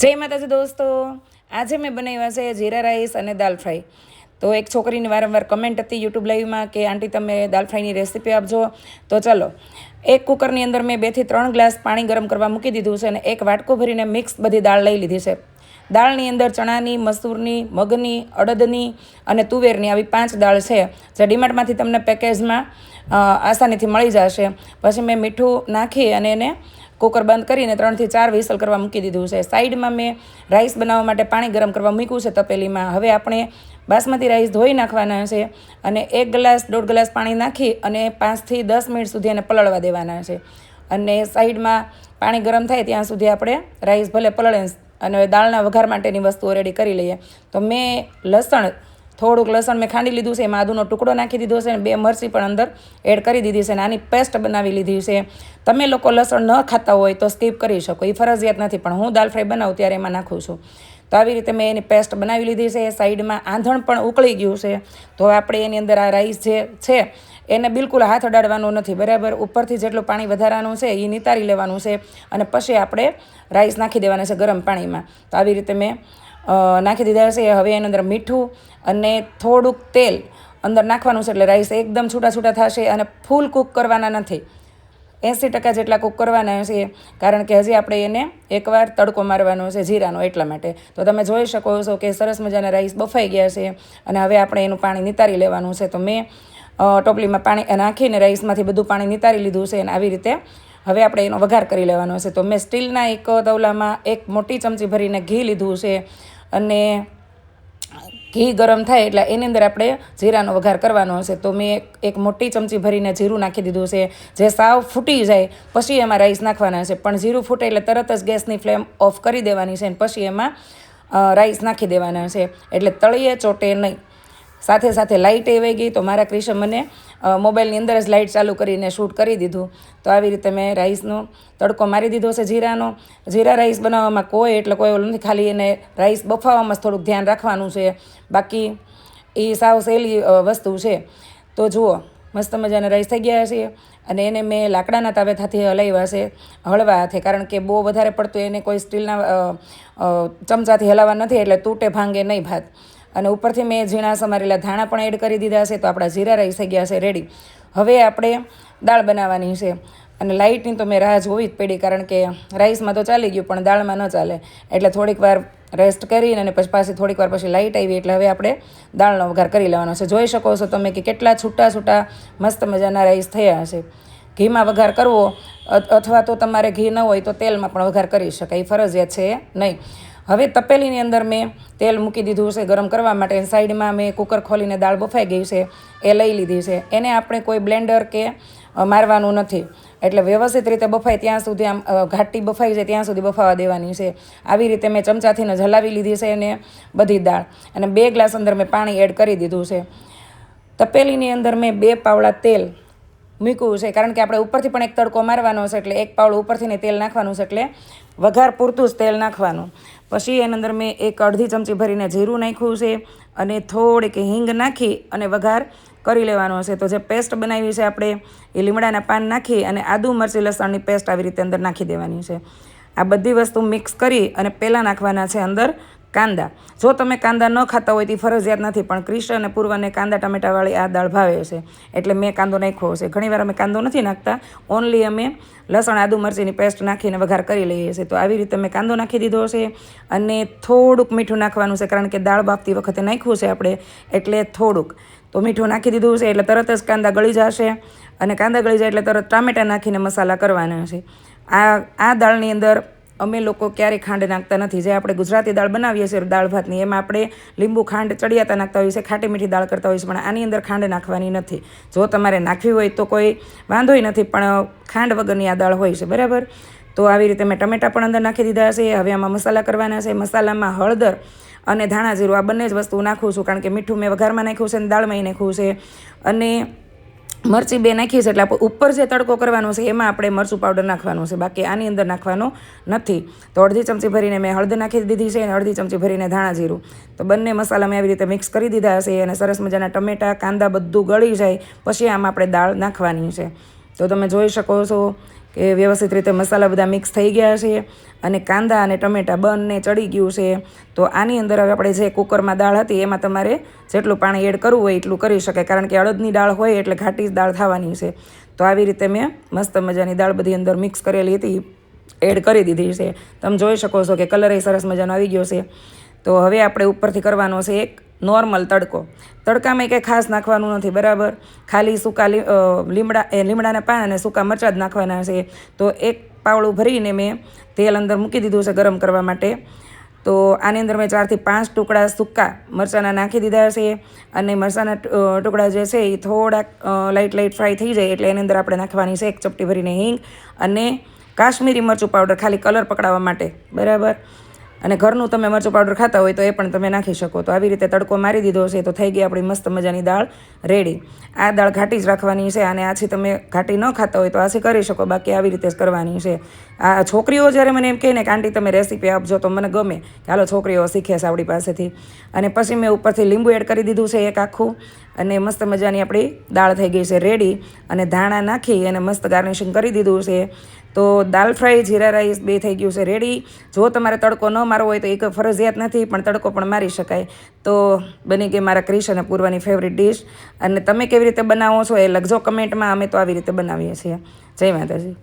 જય માતાજી દોસ્તો. આજે મેં બનાવ્યા છે જીરા રાઈસ અને દાલ ફ્રાય. તો એક છોકરીની વારંવાર કમેન્ટ હતી યુટ્યુબ લાઈવમાં કે, આંટી, તમે દાલ ફ્રાયની રેસીપી આપજો. તો ચાલો, એક કુકરની અંદર મેં બેથી ત્રણ ગ્લાસ પાણી ગરમ કરવા મૂકી દીધું છે અને એક વાટકો ભરીને મિક્સ બધી દાળ લઈ લીધી છે. દાળની અંદર ચણાની, મસૂરની, મગની, અડદની અને તુવેરની આવી પાંચ દાળ છે. જે ડીમાર્ટમાંથી તમને પેકેજમાં આસાનીથી મળી જશે. પછી મેં મીઠું નાખી અને એને કુકર બંધ કરીને ત્રણથી ચાર વિસલ કરવા મૂકી દીધું છે. સાઈડમાં મેં રાઈસ બનાવવા માટે પાણી ગરમ કરવા મૂક્યું છે તપેલીમાં. હવે આપણે બાસમતી રાઈસ ધોઈ નાખવાના છે અને એક ગ્લાસ, દોઢ ગ્લાસ પાણી નાખી અને પાંચથી દસ મિનિટ સુધી એને પલળવા દેવાના છે. અને સાઈડમાં પાણી ગરમ થાય ત્યાં સુધી આપણે રાઈસ ભલે પલળે અને દાળના વઘાર માટેની વસ્તુઓ રેડી કરી લઈએ. તો મેં લસણ થોડુંક લસણ મેં ખાંડી લીધું છે એમાં આદુનો ટુકડો નાખી દીધો છે અને બે મરચી પણ અંદર એડ કરી દીધી છે અને આની પેસ્ટ બનાવી લીધી છે. તમે લોકો લસણ ન ખાતા હોય તો સ્કીપ કરી શકો, એ ફરજિયાત નથી, પણ હું દાલ ફ્રાય બનાવું ત્યારે એમાં નાખું છું. તો આવી રીતે મેં એની પેસ્ટ બનાવી લીધી છે, સાઈડમાં આંધણ પણ ઉકળી ગયું છે. તો આપણે એની અંદર આ રાઈસ જે છે, એને બિલકુલ હાથ અડાડવાનું નથી, બરાબર? ઉપરથી જેટલું પાણી વધારાનું છે એ નિતારી લેવાનું છે અને પછી આપણે રાઈસ નાખી દેવાના છે ગરમ પાણીમાં. તો આવી રીતે મેં નાખી દીધા છે હવે એની અંદર મીઠું અને થોડુંક તેલ અંદર નાખવાનું છે એટલે રાઈસ એકદમ છૂટા છૂટા થશે અને ફૂલ કૂક કરવાના નથી. એંસી ટકા જેટલા કૂક કરવાના છે કારણ કે હજી આપણે એને એકવાર તડકો મારવાનો છે જીરાનો એટલા માટે. તો તમે જોઈ શકો છો કે સરસ મજાના રાઈસ બફાઈ ગયા છે અને હવે આપણે એનું પાણી નિતારી લેવાનું છે. તો મેં ટોપલીમાં પાણી નાખીને રાઈસમાંથી બધું પાણી નિતારી લીધું છે અને આવી રીતે હવે આપણે એનો વઘાર કરી લેવાનો છે. તો મેં સ્ટીલના એક તવલામાં એક મોટી ચમચી ભરીને ઘી લીધું છે. અને ઘી ગરમ થાય એટલે એની અંદર આપણે જીરાનો વઘાર કરવાનો હશે. તો મેં એક મોટી ચમચી ભરીને જીરું નાખી દીધું છે. જે સાવ ફૂટી જાય પછી એમાં રાઈસ નાખવાના છે પણ જીરું ફૂટે એટલે તરત જ ગેસની ફ્લેમ ઓફ કરી દેવાની છે અને પછી એમાં રાઈસ નાખી દેવાના છે એટલે તળીએ, ચોટે નહીં. સાથે સાથે લાઇટ એ ગઈ તો મારા ક્રિશે મને મોબાઈલની અંદર જ લાઇટ ચાલુ કરીને શૂટ કરી દીધું. તો આવી રીતે મેં રાઈસનો તડકો મારી દીધો છે જીરાનો. જીરા રાઈસ બનાવવામાં કોઈ એટલે કોઈ ઓલું નથી, ખાલી એને રાઈસ બફાવવામાં જ થોડુંક ધ્યાન રાખવાનું છે. બાકી એ સાવ સહેલી વસ્તુ છે. તો જુઓ, મસ્ત મજાના રાઈસ થઈ ગયા છે અને એને મેં લાકડાના તાવેથાથી હલાવ્યા છે, હળવા હાથે. કારણ કે બહુ વધારે પડતું એને કોઈ સ્ટીલના ચમચાથી હલાવવા નથી એટલે તૂટે ભાંગે નહીં ભાત. અને ઉપરથી મેં ઝીણા સમારેલા ધાણા પણ એડ કરી દીધા છે, તો આપણા જીરા રાઈસ થઈ ગયા છે રેડી હવે આપણે દાળ બનાવવાની છે. અને લાઇટની તો મેં રાહ જોવી જ પડી, કારણ કે રાઈસમાં તો ચાલી ગયું, પણ દાળમાં ન ચાલે. એટલે થોડીક વાર રેસ્ટ કરીને અને પછી પાછી થોડીક વાર પછી લાઇટ આવી, એટલે હવે આપણે દાળનો વઘાર કરી લેવાનો છે. જોઈ શકો છો તમે કે કેટલા છૂટા છૂટા મસ્ત મજાના રાઈસ થયા હશે. ઘીમાં વઘાર કરવો અથવા તો તમારે ઘી ન હોય તો તેલમાં પણ વઘાર કરી શકાય ફરજિયાત છે નહીં. હવે તપેલીની અંદર મેં તેલ મૂકી દીધું છે ગરમ કરવા માટે. સાઈડમાં મેં કુકર ખોલીને દાળ બફાઈ ગઈ છે, એ લઈ લીધી છે. એને આપણે કોઈ બ્લેન્ડર કે મારવાનું નથી. એટલે વ્યવસ્થિત રીતે બફાય ત્યાં સુધી આમ ઘાટી બફાઈ જાય ત્યાં સુધી બફાવા દેવાની છે. આવી રીતે મેં ચમચાથી જ હલાવી લીધી છે એને બધી દાળ. અને બે ગ્લાસ અંદર મેં પાણી એડ કરી દીધું છે. તપેલીની અંદર મેં બે પાવડા તેલ મૂક્યું છે. કારણ કે આપણે ઉપરથી પણ એક તડકો મારવાનો છે, એટલે એક પાવડું ઉપરથી ને તેલ નાખવાનું છે, એટલે વઘાર પૂરતું જ તેલ નાખવાનું. પછી એની અંદર મેં એક અડધી ચમચી ભરીને જીરું નાખ્યું છે અને થોડીક હિંગ નાખી અને વઘાર કરી લેવાનો છે. તો જે પેસ્ટ બનાવી છે આપણે એ લીમડાના પાન નાખી અને આદુ મરચી લસણની પેસ્ટ આવી રીતે અંદર નાખી દેવાની છે. આ બધી વસ્તુ મિક્સ કરી અને પહેલાં નાખવાના છે અંદર કાંદા. જો તમે કાંદા ન ખાતા હોય તે ફરજિયાત નથી, પણ ક્રિષ્ણ અને પૂર્વને કાંદા ટમેટાવાળી આ દાળ ભાવે છે. એટલે મેં કાંદો નાખ્યો છે ઘણીવાર અમે કાંદો નથી નાખતા. ઓનલી અમે લસણ, આદુ મરચીની પેસ્ટ નાખીને વઘાર કરી લઈએ છીએ. તો આવી રીતે મેં કાંદો નાખી દીધો છે અને થોડુંક મીઠું નાખવાનું છે, કારણ કે દાળ બાફતી વખતે નાખ્યું છે આપણે, એટલે થોડુંક. તો મીઠું નાખી દીધું છે, એટલે તરત જ કાંદા ગળી જશે. અને કાંદા ગળી જાય એટલે તરત ટામેટાં નાખીને મસાલા કરવાના છે. આ આ દાળની અંદર અમે લોકો ક્યારેય ખાંડ નાખતા નથી. જે આપણે ગુજરાતી દાળ બનાવીએ છીએ, દાળ ભાતની, એમાં આપણે લીંબુ ખાંડ ચડિયાતા નાખતા હોઈએ છીએ, ખાટી મીઠી દાળ કરતા હોઈએ છીએ, પણ આની અંદર ખાંડ નાખવાની નથી. જો તમારે નાખવી હોય તો કોઈ વાંધોય નથી, પણ ખાંડ વગરની આ દાળ હોય છે, બરાબર? તો આવી રીતે મેં ટમેટા પણ અંદર નાખી દીધા છે, હવે આમાં મસાલા કરવાના છે. મસાલામાં હળદર અને ધાણા જીરું, આ બંને જ વસ્તુ નાખું છું, કારણ કે મીઠું મેં વઘારમાં નાખ્યું છે અને દાળમાં નાખ્યું છે. અને મરચી બે નાખીએ છીએ એટલે ઉપર જે તડકો કરવાનો છે એમાં આપણે મરચું પાવડર નાખવાનું છે. બાકી આની અંદર નાખવાનો નથી. તો અડધી ચમચી ભરીને મેં હળદર નાખી દીધી છે અને અડધી ચમચી ભરીને ધાણા જીરું. તો બંને મસાલા મેં આવી રીતે મિક્સ કરી દીધા હશે અને સરસ મજાના ટમેટા, કાંદા બધું ગળી જાય. પછી આમાં આપણે દાળ નાખવાની છે. તો તમે જોઈ શકો છો કે વ્યવસ્થિત રીતે મસાલા બધા મિક્સ થઈ ગયા છે અને કાંદા અને ટમેટાં બંને ચડી ગયું છે. તો આની અંદર હવે આપણે જે કુકરમાં દાળ હતી એમાં તમારે જેટલું પાણી એડ કરવું હોય એટલું કરી શકાય. કારણ કે અડદની દાળ હોય એટલે ઘાટી દાળ થવાની છે. તો આવી રીતે મેં મસ્ત મજાની દાળ બધી અંદર મિક્સ કરેલી હતી એડ કરી દીધી છે. તમે જોઈ શકો છો કે કલર એ સરસ મજાનો આવી ગયો છે. તો હવે આપણે ઉપરથી કરવાનો છે એક નોર્મલ તડકો. તડકામાં કંઈ ખાસ નાખવાનું નથી, બરાબર? ખાલી સૂકા લીમડા, એ લીમડાના પાન અને સૂકા મરચાં જ નાખવાના છે. તો એક પાવડું ભરીને મેં તેલ અંદર મૂકી દીધું છે ગરમ કરવા માટે. તો આની અંદર મેં ચારથી પાંચ ટુકડા સૂકા મરચાંના નાખી દીધા છે અને મરચાંના ટુકડા જે છે એ થોડાક લાઇટ લાઇટ ફ્રાય થઈ જાય એટલે એની અંદર આપણે નાખવાની છે એક ચપટી ભરીને હિંગ અને કાશ્મીરી મરચું પાવડર ખાલી કલર પકડાવવા માટે, બરાબર? અને ઘરનું તમે મરચું પાવડર ખાતા હોય તો એ પણ તમે નાખી શકો. તો આવી રીતે તડકો મારી દીધો છે તો થઈ ગઈ આપણી મસ્ત મજાની દાળ રેડી. આ દાળ ઘાટી જ રાખવાની છે અને આછી તમે ઘાટી ન ખાતા હોય તો આછી કરી શકો. બાકી આવી રીતે જ કરવાની છે. આ છોકરીઓ જ્યારે મને એમ કહે ને કે, આંટી, તમે રેસીપી આપજો તો મને ગમે. કે, હાલો, છોકરીઓ, શીખે છે આપણી પાસેથી. અને પછી મેં ઉપરથી લીંબુ એડ કરી દીધું છે એક આખું. અને મસ્ત મજાની આપણી દાળ થઈ ગઈ છે રેડી અને ધાણા નાખી અને મસ્ત ગાર્નિશિંગ કરી દીધું છે. તો દાલ ફ્રાય, જીરા રાઈસ બે થઈ ગયું છે રેડી જો તમારે તડકો ન મારવો હોય તો એક ફરજિયાત નથી, પણ તડકો પણ મારી શકાય. તો બની ગઈ મારા ક્રિશ અને પૂર્વાની ફેવરિટ ડિશ અને તમે કેવી રીતે બનાવો છો એ લખજો કમેન્ટમાં અમે તો આવી રીતે બનાવીએ છીએ. જય માતાજી.